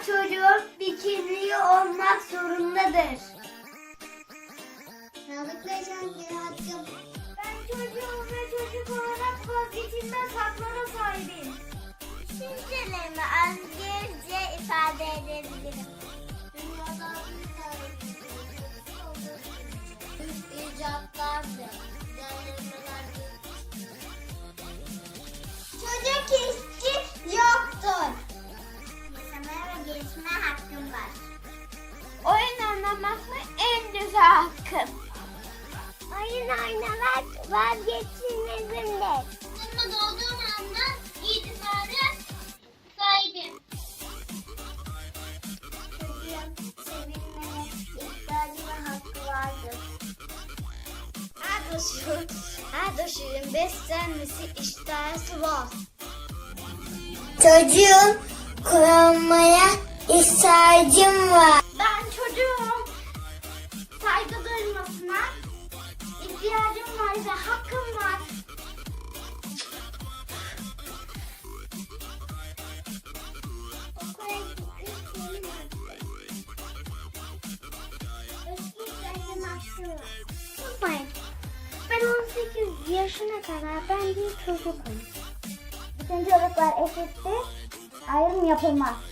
Her çocuğun bir kimliği olmak zorundadır. Sağlıklı yaşam bir hakkım. Ben çocuğum ve çocuk olarak vazgeçilmez haklara sahibim. Düşüncelerimi özgürce ifade edebilirim. Var. Oyun oynamak mı en güzel hakkım? Oyun oynamak vazgeçilmezimdir. Sınıfta doğduğum anda itibaren sahibim. Çocuğun sevilmeye ihtiyacı ve hakkı vardır. Her çocuğun, her çocuğun beslenmesi ihtiyacı var. Çocuğun kullanmaya ihtiyacım var. Ben çocuğum. Saygı duymasına ihtiyacım var ve hakkım var. Unutmayın. Ben 18 yaşına kadar ben bir çocukum. Bütün çocuklar eşittir. Ayrım yapılmaz.